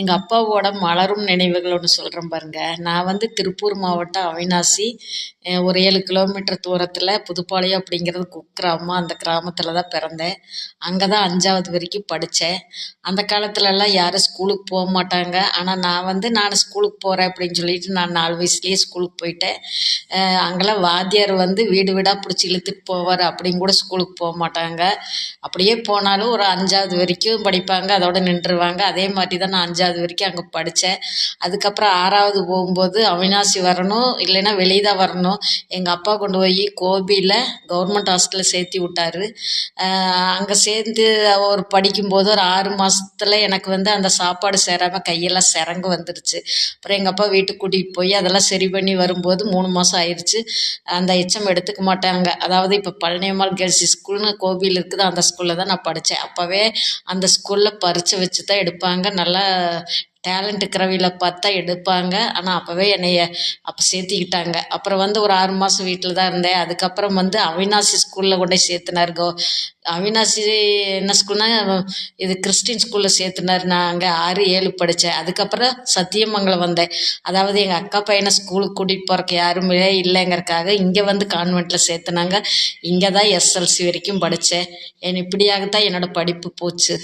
எங்கள் அப்பாவோட மலரும் நினைவுகள் ஒன்று சொல்கிறேன் பாருங்க. நான் வந்து திருப்பூர் மாவட்டம் அவினாசி ஒரு ஏழு கிலோமீட்டர் தூரத்தில் புதுப்பாளையம் அப்படிங்கிறது குக்கிராமம். அந்த கிராமத்தில் தான் பிறந்தேன். அங்கே தான் அஞ்சாவது வரைக்கும் படித்தேன் அந்த காலத்துலலாம் யாரும் ஸ்கூலுக்கு போக மாட்டாங்க. ஆனால் நான் வந்து நான் ஸ்கூலுக்கு போகிறேன் அப்படின்னு சொல்லிட்டு நான் நாலு வயசுலேயே ஸ்கூலுக்கு போயிட்டேன். அங்கெல்லாம் வாத்தியார் வந்து வீடு வீடாக பிடிச்சி இழுத்துட்டு போவார் அப்படின்னு கூட ஸ்கூலுக்கு போக மாட்டாங்க. அப்படியே போனாலும் ஒரு அஞ்சாவது வரைக்கும் படிப்பாங்க. அதோட நின்றுவாங்க அதே மாதிரி தான் நான் அஞ்சாவது வரைக்கும் அங்கே படித்தேன் அதுக்கப்புறம் ஆறாவது போகும்போது அவினாசி வரணும் இல்லைன்னா வெளியே தான் வரணும். எங்கள் அப்பா கொண்டு போய் கோபியில் கவர்மெண்ட் ஹாஸ்டலில் சேர்த்தி விட்டார். அங்கே சேர்ந்து ஒரு படிக்கும்போது ஒரு ஆறு மாதத்துல எனக்கு வந்து அந்த சாப்பாடு சேராமல் கையெல்லாம் சிறங்கு வந்துடுச்சு அப்புறம் எங்கள் அப்பா வீட்டுக்கு கூட்டிகிட்டு போய் அதெல்லாம் சரி பண்ணி வரும்போது மூணு மாதம் ஆயிடுச்சு அந்த எச்சம் எடுத்துக்க மாட்டாங்க. அதாவது இப்போ பழனியம்மாள் கேர்ள்ஸ் ஸ்கூல்னு கோபியில் இருக்குது அந்த ஸ்கூலில் தான் நான் படித்தேன் அப்போவே அந்த ஸ்கூலில் பரீட்சை வச்சு தான் எடுப்பாங்க. நல்லா டேலண்ட் இருக்கிறவில பார்த்தா எடுப்பாங்க. ஆனால் அப்போவே என்னைய அப்போ சேர்த்திக்கிட்டாங்க. அப்புறம் வந்து ஒரு ஆறு மாதம் வீட்டில் தான் இருந்தேன். அதுக்கப்புறம் வந்து அவினாசி ஸ்கூலில் கொண்டு போய் சேர்த்துனார். கோ அவினாசி என்ன ஸ்கூல்னா இது கிறிஸ்டின் ஸ்கூலில் சேர்த்துனார். நான் அங்கே ஆறு ஏழு படித்தேன் அதுக்கப்புறம் சத்தியமங்கலம் வந்தேன். அதாவது எங்கள் அக்கா பையனை ஸ்கூலுக்கு கூட்டிகிட்டு போகிறக்கு யாருமே இல்லைங்கிறக்காக இங்கே வந்து கான்வெண்ட்டில் சேர்த்துனாங்க. இங்கே தான் எஸ்எல்சி வரைக்கும் படித்தேன் என் இப்படியாகத்தான் என்னோடய படிப்பு போச்சு.